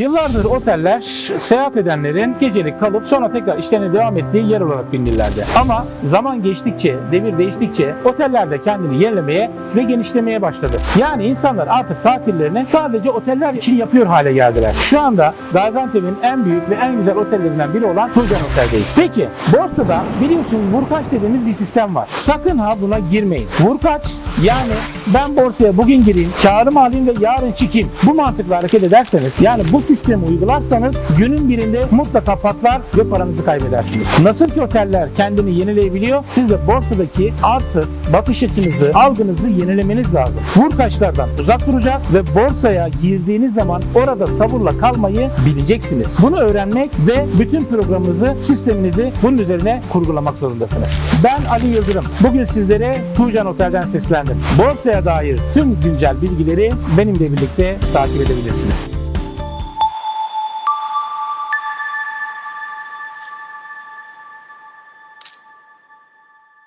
Yıllardır oteller seyahat edenlerin gecelik kalıp sonra tekrar işlerine devam ettiği yer olarak bilinirlerdi. Ama zaman geçtikçe, devir değiştikçe oteller de kendini yenilemeye ve genişlemeye başladı. Yani insanlar artık tatillerini sadece oteller için yapıyor hale geldiler. Şu anda Gaziantep'in en büyük ve en güzel otellerinden biri olan Turcan Otel'deyiz. Peki borsada biliyorsunuz vurkaç dediğimiz bir sistem var. Sakın ha buna girmeyin. Vurkaç yani ben borsaya bugün gireyim, karımı alayım ve yarın çıkayım. Bu mantıkla hareket ederseniz yani bu sistemi uygularsanız günün birinde mutlaka patlar ve paranızı kaybedersiniz. Nasıl ki oteller kendini yenileyebiliyor, siz de borsadaki artı bakış açınızı, algınızı yenilemeniz lazım. Vurkaçlardan uzak duracak ve borsaya girdiğiniz zaman orada sabırla kalmayı bileceksiniz. Bunu öğrenmek ve bütün programınızı, sisteminizi bunun üzerine kurgulamak zorundasınız. Ben Ali Yıldırım. Bugün sizlere Tuğcan Otel'den seslendim. Borsaya dair tüm güncel bilgileri benimle birlikte takip edebilirsiniz.